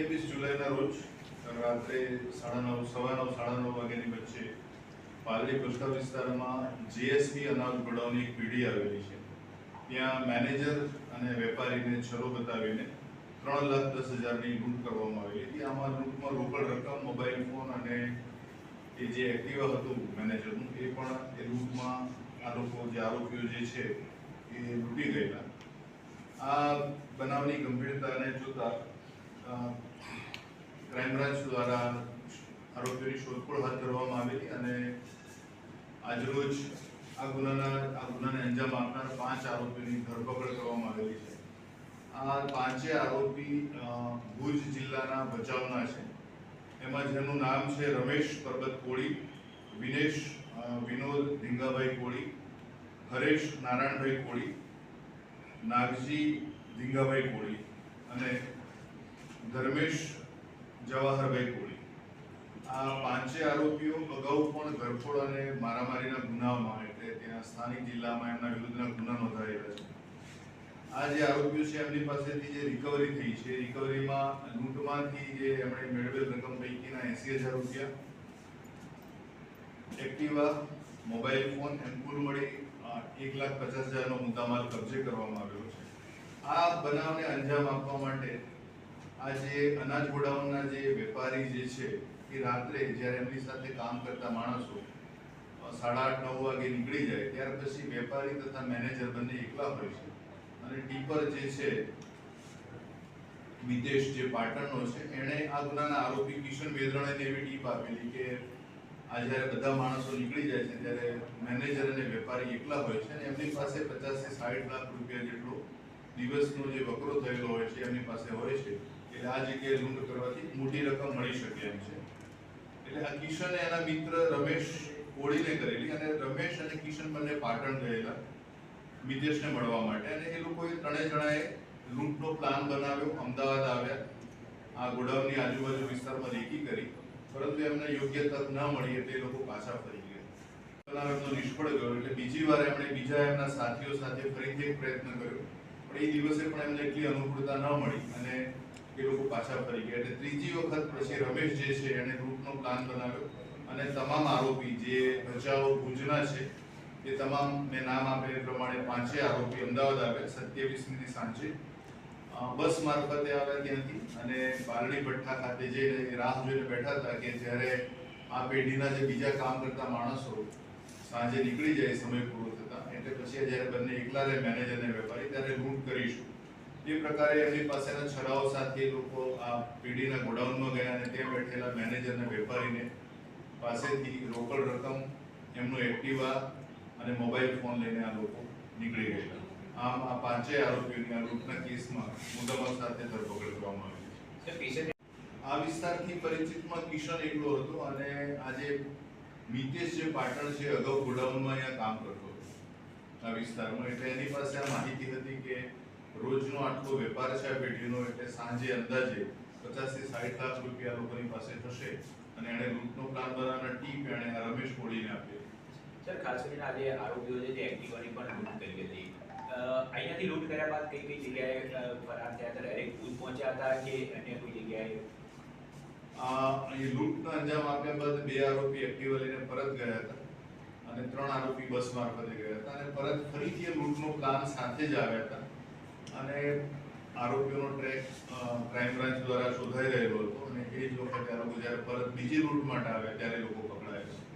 સત્યાવીસ જુલાઈના રોજ રાત્રે સાડા નવ, સવા નવ, સાડા નવ વાગ્યાની વચ્ચે પાલડી કોસ્ટા વિસ્તારમાં જીએસબી અનાજ ગોડાઉનની એક પેઢી આવેલી છે. ત્યાં મેનેજર અને વેપારીને છરો બતાવીને ત્રણ લાખ દસ હજારની લૂંટ કરવામાં આવી હતી. આમાં લૂંટમાં રોકડ રકમ, મોબાઈલ ફોન અને એ જે એક્ટિવા હતું મેનેજરનું, એ પણ એ લૂંટમાં આ લોકો જે આરોપીઓ જે છે એ લૂંટી ગયેલા. આ બનાવની ગંભીરતાને જોતા ક્રાઇમ બ્રાન્ચ દ્વારા આરોપીઓની શોધખોળ હાથ ધરવામાં આવેલી અને આજરોજ આ ગુનાના, આ ગુનાને અંજામ આપનાર પાંચ આરોપીઓની ધરપકડ કરવામાં આવેલી છે. આ પાંચે આરોપી ભુજ જિલ્લાના ભચાઉના છે. એમાં જેનું નામ છે રમેશ પરબત કોળી, વિનેશ વિનોદ ધીંગાભાઈ કોળી, હરેશ નારાયણભાઈ કોળી, નાગજી ધીંગાભાઈ કોળી અને ધર્મેશ જવાહરભાઈ કોળી. આ પાંચે આરોપીઓ અગાઉ પણ ઘરફોડ અને મારામારીના ગુનામાં, એટલે ત્યાં સ્થાનિક જિલ્લામાં એમના વિરુદ્ધના ગુના નોંધાયેલા છે. આ જે આરોપીઓ છે, એમની પાસેથી જે રિકવરી થઈ છે રિકવરીમાં લૂંટમાંથી જે એમણે મેળવેલ રકમ પૈકીના એસી હજાર રૂપિયા, એક્ટિવા, મોબાઈલ ફોન, એમ મળી એક લાખ પચાસ હજારનો મુદ્દામાલ કબજે કરવામાં આવ્યો છે. આ બનાવને અંજામ આપવા માટે આ જે અનાજ ગોડાઉનના જે વેપારી જે છે, એ રાત્રે જ્યારે એમની સાથે કામ કરતા માણસો સાડા આઠ, નવ વાગે નીકળી જાય, ત્યાર પછી વેપારી તથા મેનેજર બંને એકલા હોય છે. અને ટીપર જે છે, મિતેશ જે પાટણનો છે, એણે આ ગુનાના આરોપી કિશન વેદરણેને એવી ટીપ આપેલી કે, આ જ્યારે બધા માણસો નીકળી જાય છે, ત્યારે મેનેજર અને વેપારી એકલા હોય છે અને એમની પાસે પચાસથી સાઠ લાખ રૂપિયા જેટલો દિવસનો જે વકરો થયેલો હોય છે, એમની પાસે હોય છે. એટલે આ જગ્યાએ લૂંટ કરવાથી મોટી રકમ મળી શકે એમ છે. એટલે આ કિશન એના મિત્ર રમેશ કોળીને કરેલી અને રમેશ અને કિશન બંને પાટણ ગયેલા મિતેશને મળવા માટે. અને એ લોકોએ ત્રણેય જણાએ લૂંટનો પ્લાન બનાવ્યો. અમદાવાદ આવ્યા. આ ગોડાઉનની આજુબાજુ વિસ્તારમાં રેકી કરી. પરંતુ એમને યોગ્ય તક ન મળી એટલે એ લોકો પાછા ફરી ગયા. નિષ્ફળ ગયો. એટલે બીજી વાર એમણે બીજા એમના સાથીઓ સાથે ફરીથી એક પ્રયત્ન કર્યો. પણ એ દિવસે પણ એમને એટલી અનુકૂળતા ન મળી અને એ લોકો પાછા ફરી ગયા. એટલે ત્રીજી વખત પછી રમેશ જે છે એણે ગ્રુપનો પ્લાન બનાવ્યો અને તમામ આરોપી જે ભચાઉ, ભુજના છે, એ તમામ મેં નામ આપેલ પ્રમાણે પાંચે આરોપી અમદાવાદ આવ્યા સત્યાવીસમી સાંજે બસ મારફતે આવ્યા ત્યાંથી અને બારડી ભઠ્ઠા ખાતે જઈને રાહ જોઈને બેઠા હતા કે જ્યારે આ પેઢીના જે બીજા કામ કરતા માણસો સાંજે નીકળી જાય, સમય પૂરો થતા, એટલે પછી જ્યારે બંને એકલા રહે મેનેજર અને વેપારી, ત્યારે લૂંટ કરીશું. એ પ્રકારે એમની પાસેના છરાઓ સાથે લોકો આ પેઢીના ગોડાઉનમાં ગયા અને ત્યાં બેઠેલા મેનેજર વેપારીને પાસેથી રોકડ રકમ એમનું એક્ટિવા અને મોબાઈલ ફોન લઈને આ લોકો નીકળી ગયેલા. આમ આ પાંચેય આરોપીઓની આ લૂંટના કેસમાં મુદ્દામાલ સાથે ધરપકડ કરવામાં આવી છે. આ વિસ્તારથી પરિચિતમાં કિશન એકલો હતો અને આજે મિતેશ જે પાટણ છે અગાઉ ગોડાઉનમાં અહીંયા કામ કરતો હતો. આ વિસ્તારમાં એટલે એની પાસે આ માહિતી હતી કે રોજનો આટલો વેપાર છે આ પેઢીનો એટલે સાંજે અંદાજે પચાસથી સાઠ લાખ રૂપિયા લોકોની પાસે થશે અને એણે લૂંટનો પ્લાન બનાવવાના ટીપ એણે આ રમેશ કોળીને આપી સર ખાસ કરીને આજે આરોપીઓ છે તે એક્ટિવાની પણ લૂંટ કરી હતી. અહીંયાથી લૂંટ કર્યા બાદ કઈ કઈ જગ્યાએ ફરાર થયા હતા? ડાયરેક્ટ ભુજ પહોંચ્યા હતા કે અન્ય કોઈ જગ્યાએ? આ લૂંટનો અંજામ આપ્યા બાદ બે આરોપી એક્ટિવા લઈને પરત ગયા હતા અને ત્રણ આરોપી બસ મારફતે ગયા હતા અને પરત ફરીથી લૂંટનો પ્લાન સાથે જ આવ્યા હતા. અને આરોપીઓનો ટ્રેક ક્રાઇમ બ્રાન્ચ દ્વારા શોધાઈ રહેલો હતો અને એ જ વખતે આરોપી જ્યારે પરત બીજી રૂટ માટે આવે ત્યારે લોકો પકડાયા. છે